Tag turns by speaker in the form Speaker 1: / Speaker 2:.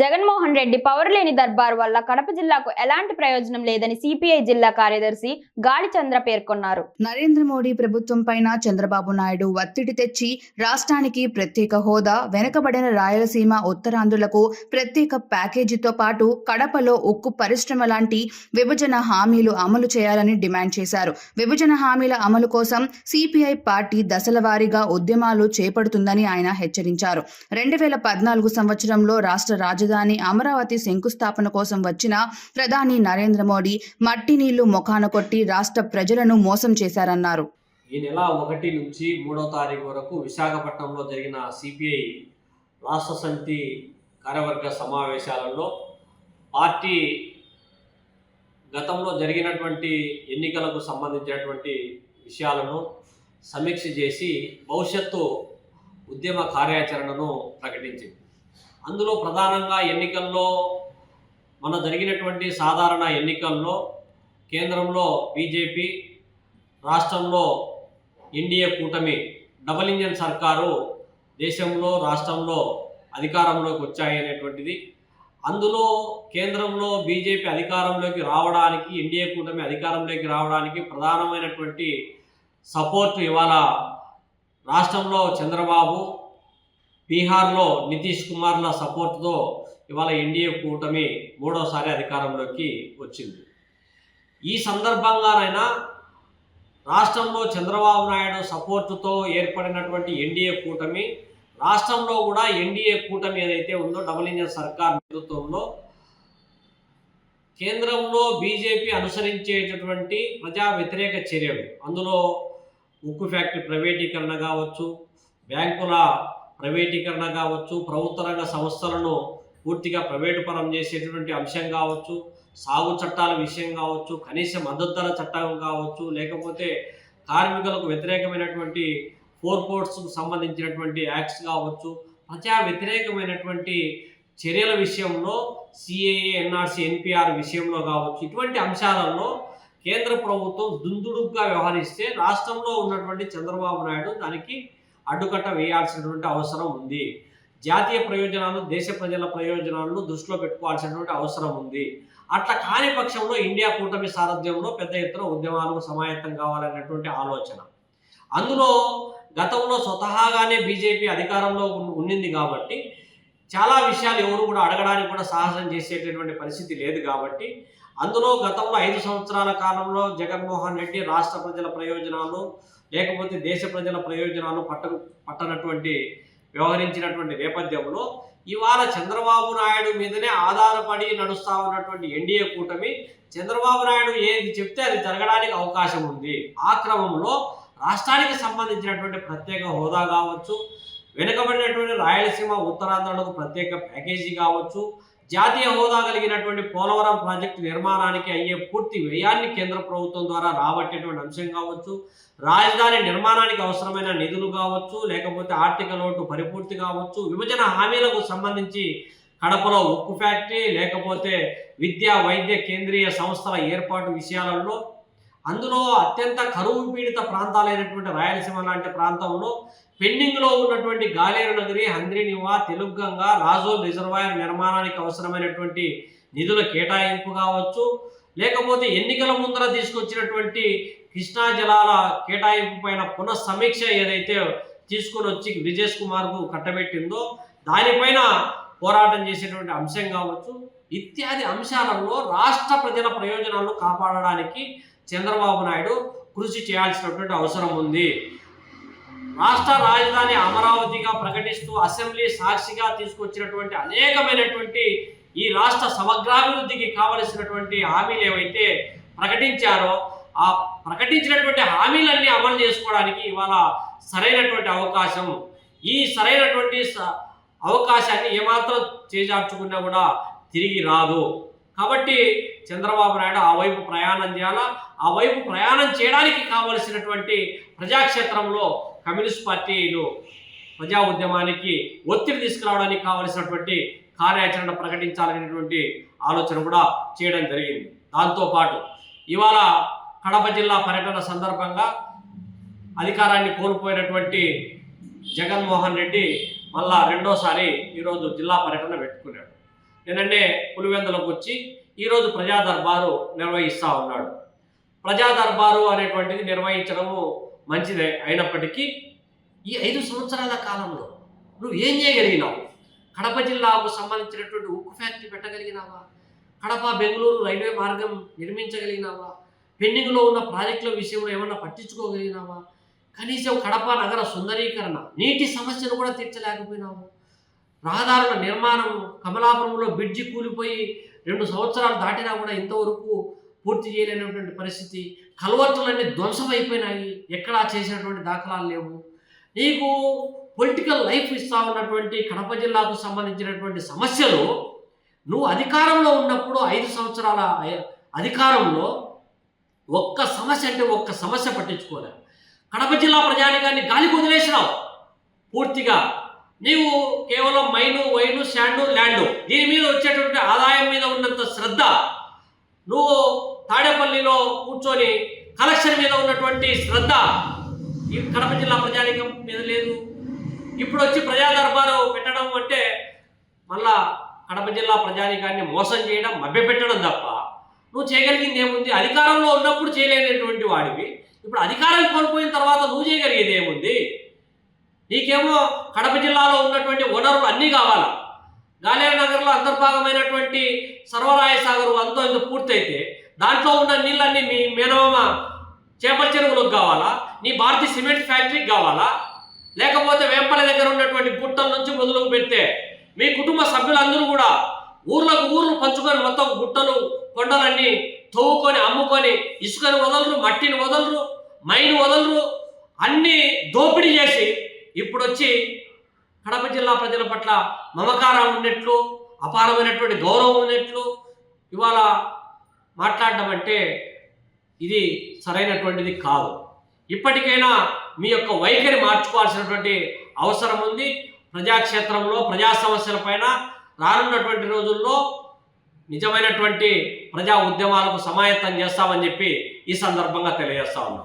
Speaker 1: Jaganmohan Reddy power లేని దర్బార్ వల్ల కడప జిల్లాకు ఎలాంటి ప్రయోజనం లేదని సిపిఐ జిల్లా కార్యదర్శి గాలి చంద్ర పేర్కొన్నారు.
Speaker 2: నరేంద్ర మోడీ ప్రభుత్వం పైన చంద్రబాబు నాయుడు ఒత్తిడి తెచ్చి రాష్ట్రానికి ప్రత్యేక హోదా వెనుకబడిన రాయలసీమ ఉత్తరాంధ్రులకు ప్రత్యేక ప్యాకేజీతో పాటు కడపలో ఉక్కు పరిశ్రమ లాంటి విభజన హామీలు అమలు చేయాలని డిమాండ్ చేశారు. విభజన హామీల అమలు కోసం సిపిఐ పార్టీ దశల వారీగా ఉద్యమాలు చేపడుతుందని ఆయన హెచ్చరించారు. రెండు వేల పద్నాలుగు సంవత్సరంలో రాష్ట్ర రాజధాని అమరావతి శంకుస్థాపన కోసం వచ్చిన ప్రధాని నరేంద్ర మోడీ మట్టి నీళ్ళు ముఖాన కొట్టి రాష్ట్ర ప్రజలను మోసం చేశారన్నారు.
Speaker 3: ఈ నెల ఒకటి నుంచి మూడో తారీఖు వరకు విశాఖపట్నంలో జరిగిన సిపిఐ రాష్ట్ర సమితి కార్యవర్గ సమావేశాలలో పార్టీ గతంలో జరిగినటువంటి ఎన్నికలకు సంబంధించినటువంటి విషయాలను సమీక్ష చేసి భవిష్యత్తు ఉద్యమ కార్యాచరణను ప్రకటించింది. అందులో ప్రధానంగా ఎన్నికల్లో మన జరిగినటువంటి సాధారణ ఎన్నికల్లో కేంద్రంలో బీజేపీ రాష్ట్రంలో ఎన్డీఏ కూటమి డబల్ ఇంజన్ సర్కారు దేశంలో రాష్ట్రంలో అధికారంలోకి వచ్చాయి అనేటువంటిది. అందులో కేంద్రంలో బీజేపీ అధికారంలోకి రావడానికి ఎన్డీఏ కూటమి అధికారంలోకి రావడానికి ప్రధానమైనటువంటి సపోర్ట్ ఇవాళ రాష్ట్రంలో చంద్రబాబు బీహార్లో నితీష్ కుమార్ల సపోర్ట్తో ఇవాళ ఎన్డీఏ కూటమి మూడోసారి అధికారంలోకి వచ్చింది. ఈ సందర్భంగానైనా రాష్ట్రంలో చంద్రబాబు నాయుడు సపోర్టుతో ఏర్పడినటువంటి ఎన్డీఏ కూటమి రాష్ట్రంలో కూడా ఎన్డీఏ కూటమి ఏదైతే ఉందో డబుల్ ఇంజన్ సర్కార్ నేతృత్వంలో కేంద్రంలో బీజేపీ అనుసరించేటటువంటి ప్రజా వ్యతిరేక చర్యలు. అందులో ఉక్కు ఫ్యాక్టరీ ప్రైవేటీకరణ కావచ్చు బ్యాంకుల ప్రైవేటీకరణ కావచ్చు ప్రభుత్వ రంగ సంస్థలను పూర్తిగా ప్రైవేటు పరం చేసేటటువంటి అంశం కావచ్చు సాగు చట్టాల విషయం కావచ్చు కనీస మద్దతు ధర చట్టం కావచ్చు లేకపోతే కార్మికులకు వ్యతిరేకమైనటువంటి ఫోర్ కోర్ట్స్కు సంబంధించినటువంటి యాక్ట్స్ కావచ్చు ప్రజా వ్యతిరేకమైనటువంటి చర్యల విషయంలో సిఏఏ ఎన్ఆర్సి ఎన్పిఆర్ విషయంలో కావచ్చు ఇటువంటి అంశాలలో కేంద్ర ప్రభుత్వం దుందుడుగ్గా వ్యవహరిస్తే రాష్ట్రంలో ఉన్నటువంటి చంద్రబాబు నాయుడు దానికి అడ్డుకట్ట వేయాల్సినటువంటి అవసరం ఉంది. జాతీయ ప్రయోజనాలు దేశ ప్రజల ప్రయోజనాలను దృష్టిలో పెట్టుకోవాల్సినటువంటి అవసరం ఉంది. అట్లా కాని పక్షంలో ఇండియా కూటమి సారథ్యంలో పెద్ద ఎత్తున ఉద్యమాలకు సమాయత్తం కావాలనేటువంటి ఆలోచన. అందులో గతంలో స్వతహాగానే బీజేపీ అధికారంలో ఉండింది కాబట్టి చాలా విషయాలు ఎవరు కూడా అడగడానికి కూడా సాహసం చేసేటటువంటి పరిస్థితి లేదు కాబట్టి అందులో గతంలో ఐదు సంవత్సరాల కాలంలో జగన్మోహన్ రెడ్డి రాష్ట్ర ప్రజల ప్రయోజనాలు లేకపోతే దేశ ప్రజల ప్రయోజనాలు పట్ట పట్టనటువంటి వ్యవహరించినటువంటి నేపథ్యంలో ఇవాళ చంద్రబాబు నాయుడు మీదనే ఆధారపడి నడుస్తా ఉన్నటువంటి ఎన్డీఏ కూటమి చంద్రబాబు నాయుడు ఏది చెప్తే అది జరగడానికి అవకాశం ఉంది. ఆ క్రమంలో రాష్ట్రానికి సంబంధించినటువంటి ప్రత్యేక హోదా కావచ్చు వెనుకబడినటువంటి రాయలసీమ ఉత్తరాంధ్రలకు ప్రత్యేక ప్యాకేజీ కావచ్చు జాతీయ హోదా కలిగినటువంటి పోలవరం ప్రాజెక్టు నిర్మాణానికి అయ్యే పూర్తి వ్యయాన్ని కేంద్ర ప్రభుత్వం ద్వారా రాబట్టేటువంటి అంశం కావచ్చు రాజధాని నిర్మాణానికి అవసరమైన నిధులు కావచ్చు లేకపోతే ఆర్థిక లోటు పరిపూర్తి కావచ్చు విభజన హామీలకు సంబంధించి కడపలో ఉక్కు ఫ్యాక్టరీ లేకపోతే విద్యా వైద్య కేంద్రీయ సంస్థల ఏర్పాటు విషయాలలో అందులో అత్యంత కరువు పీడిత ప్రాంతాలైనటువంటి రాయలసీమ లాంటి ప్రాంతంలో పెండింగ్లో ఉన్నటువంటి గాలేరు నగరి హంద్రీనివా తెలుగంగ రాజోల్ రిజర్వాయర్ నిర్మాణానికి అవసరమైనటువంటి నిధుల కేటాయింపు కావచ్చు. లేకపోతే ఎన్నికల ముందర తీసుకొచ్చినటువంటి కృష్ణా జలాల కేటాయింపు పైన పునఃసమీక్ష ఏదైతే తీసుకొని వచ్చి విజయ్ కుమార్కు కట్టబెట్టిందో దానిపైన పోరాటం చేసేటువంటి అంశం కావచ్చు. ఇత్యాది అంశాలలో రాష్ట్ర ప్రజల ప్రయోజనాలను కాపాడడానికి చంద్రబాబు నాయుడు కృషి చేయాల్సినటువంటి అవసరం ఉంది. రాష్ట్ర రాజధాని అమరావతిగా ప్రకటిస్తూ అసెంబ్లీ సాక్షిగా తీసుకొచ్చినటువంటి అనేకమైనటువంటి ఈ రాష్ట్ర సమగ్రాభివృద్ధికి కావలసినటువంటి హామీలు ఏవైతే ప్రకటించారో ఆ ప్రకటించినటువంటి హామీలన్నీ అమలు చేసుకోవడానికి ఇవాళ సరైనటువంటి అవకాశం. ఈ సరైనటువంటి స- అవకాశాన్ని ఏమాత్రం చేజార్చుకున్నా కూడా తిరిగి రాదు. కాబట్టి చంద్రబాబు నాయుడు ఆ వైపు ప్రయాణం చేయాలా? ఆ వైపు ప్రయాణం చేయడానికి కావలసినటువంటి ప్రజాక్షేత్రంలో కమ్యూనిస్ట్ పార్టీలు ప్రజా ఉద్యమానికి ఒత్తిడి తీసుకురావడానికి కావలసినటువంటి కార్యాచరణ ప్రకటించాలనేటువంటి ఆలోచన కూడా చేయడం జరిగింది. దాంతోపాటు ఇవాళ కడప జిల్లా పర్యటన సందర్భంగా అధికారాన్ని కోల్పోయినటువంటి జగన్మోహన్ రెడ్డి మళ్ళా రెండోసారి ఈరోజు జిల్లా పర్యటన పెట్టుకున్నాడు. నిన్ననే పులివెందులకు వచ్చి ఈరోజు ప్రజా దర్బారు నిర్వహిస్తూ ఉన్నాడు. ప్రజా దర్బారు అనేటువంటిది నిర్వహించడము మంచిదే అయినప్పటికీ ఈ ఐదు సంవత్సరాల కాలంలో నువ్వు ఏం చేయగలిగినావు? కడప జిల్లాకు సంబంధించినటువంటి ఉక్కు ఫ్యాక్టరీ పెట్టగలిగినావా? కడప బెంగళూరు రైల్వే మార్గం నిర్మించగలిగినావా? పెండింగ్లో ఉన్న ప్రాజెక్టుల విషయంలో ఏమన్నా పట్టించుకోగలిగినావా? కనీసం కడప నగర సుందరీకరణ నీటి సమస్యను కూడా తీర్చలేకపోయినావు. రహదారుల నిర్మాణం కమలాపురంలో బ్రిడ్జి కూలిపోయి రెండు సంవత్సరాలు దాటినా కూడా ఇంతవరకు పూర్తి చేయలేనటువంటి పరిస్థితి. కలవట్టులన్నీ ధ్వంసమైపోయినాయి. ఎక్కడా చేసినటువంటి దాఖలాలు లేవు. నీకు పొలిటికల్ లైఫ్ ఇస్తా ఉన్నటువంటి కడప జిల్లాకు సంబంధించినటువంటి సమస్యలు నువ్వు అధికారంలో ఉన్నప్పుడు ఐదు సంవత్సరాల అధికారంలో ఒక్క సమస్య అంటే ఒక్క సమస్య పట్టించుకోలే. కడప జిల్లా ప్రజానికాన్ని గాలికి వదిలేసినావు. పూర్తిగా నీవు కేవలం మైను వైను శాండు ల్యాండు. దీని మీద వచ్చేటువంటి ఆదాయం మీద ఉన్నంత శ్రద్ధ నువ్వు తాడేపల్లిలో కూర్చొని కలెక్షన్ మీద ఉన్నటువంటి శ్రద్ధ ఈ కడప జిల్లా ప్రజానికం మీద లేదు. ఇప్పుడు వచ్చి ప్రజా దర్బారు పెట్టడం అంటే మళ్ళా కడప జిల్లా ప్రజానికాన్ని మోసం చేయడం మభ్యపెట్టడం తప్ప నువ్వు చేయగలిగింది ఏముంది? అధికారంలో ఉన్నప్పుడు చేయలేనటువంటి వాడివి. ఇప్పుడు అధికారం కోల్పోయిన తర్వాత నువ్వు చేయగలిగేది ఏముంది? నీకేమో కడప జిల్లాలో ఉన్నటువంటి వనరులు అన్నీ కావాలి. గాలేరు నగర్లో అంతర్భాగమైనటువంటి సర్వరాయ సాగర్ అంతో ఇంత పూర్తయితే దాంట్లో ఉన్న నీళ్ళన్నీ మీ మేనమామ చేపల చెరువులకు కావాలా? నీ భారతీయ సిమెంట్ ఫ్యాక్టరీకి కావాలా? లేకపోతే వేంపల దగ్గర ఉన్నటువంటి గుట్టల నుంచి మొదలుకు పెడితే మీ కుటుంబ సభ్యులందరూ కూడా ఊర్లకు ఊర్లు పంచుకొని మొత్తం గుట్టలు కొండలన్నీ తవ్వుకొని అమ్ముకొని ఇసుకని వదలరు మట్టిని వదలరు మైన్ వదలరు అన్నీ దోపిడీ చేసి ఇప్పుడు వచ్చి కడప జిల్లా ప్రజల పట్ల మమకారం ఉన్నట్లు అపారమైనటువంటి గౌరవం ఉన్నట్లు ఇవాళ మాట్లాడడం అంటే ఇది సరైనటువంటిది కాదు. ఇప్పటికైనా మీ యొక్క వైఖరి మార్చుకోవాల్సినటువంటి అవసరం ఉంది. ప్రజాక్షేత్రంలో ప్రజా సమస్యల పైన రానున్నటువంటి రోజుల్లో నిజమైనటువంటి ప్రజా ఉద్యమాలకు సమాయత్తం చేస్తామని చెప్పి ఈ సందర్భంగా తెలియజేస్తా ఉన్నాం.